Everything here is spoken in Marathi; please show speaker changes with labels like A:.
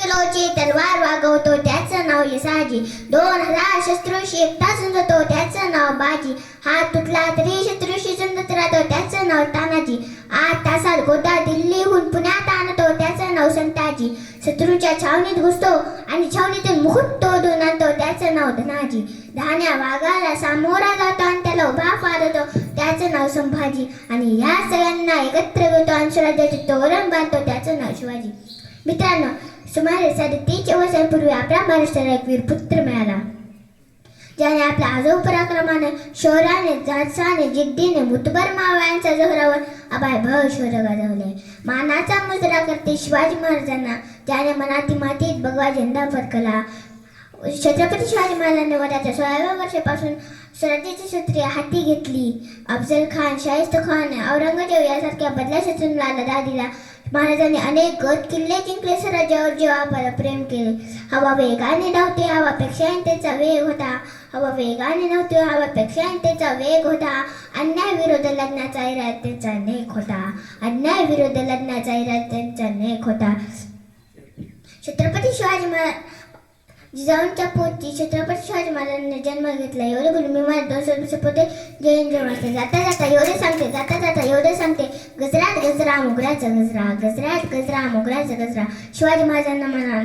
A: किलोची तलवार वागवतो त्याचं नाव यसाजी दोन हजार शस्त्रूशी एकटा झुंजतो त्याचं नाव बाजी. हात तुटला तरी शत्रूशी झुंजत राहतो त्याचं नाव तानाजी. आठ तासात गोदा दिल्लीहून पुण्यात आणतो त्याचं नाव संताजी. शत्रूच्या छावणीत घुसतो आणि छावणीतून मुकुट तोडून आणतो त्याचं नाव धनाजी. धान्या वाघाला सामोरा जातो आणि त्याला उभा फाडतो त्याचं नाव संभाजी. आणि या सगळ्यांना एकत्र घेतो आणि स्वराज्याचे तोरण बांधतो त्याचं नाव शिवाजी. मित्रांनो सुमारे साडेतीनशे वर्षांपूर्वी आपल्या महाराष्ट्राला एक वीरपुत्र मिळाला. ज्याने आपल्या आजोब पराक्रमाने शौर्याने जाचाने जिद्दीने मुतबर मावळ्यांच्या जोरावर अभयभव शौर्य गाजवले. मानाचा मुजरा करते शिवाजी महाराजांना. ज्याने मनाती मातीत भगवा झेंडा फडकला. छत्रपती शिवाजी महाराजांनी वयाच्या सोळाव्या वर्षापासून स्वराज्याची सूत्रे हाती घेतली. अफजल खान शाहिस्त खान औरंगजेब यासारख्या बदल्या शत्रूंना लढा दिला महाराजांनी अनेक गड किल्ले जिंकले स्वराज्यावर जीवावर प्रेम केले हवा वेगाने नव्हते हवापेक्षा त्याचा वेग होता. हवा वेगाने नव्हते हवापेक्षा त्याचा वेग होता. अन्याय विरोध लग्नाचा इराद त्यांचा नेक होता. अन्याय विरोध लग्नाचा इराद त्यांचा नेक होता. छत्रपती शिवाजी महाराज जिजाऊंच्या पोटी छत्रपती शिवाजी महाराजांनी जन्म घेतला. एवढे बोलून मी माझ्या दोन वर्ष पोते जाता जाता एवढे सांगते. जाता जाता गजरा मोगऱ्याचा गजरा गजरात गजरा मोगऱ्याचा गजरा शिवाजी महाराजांना म्हणा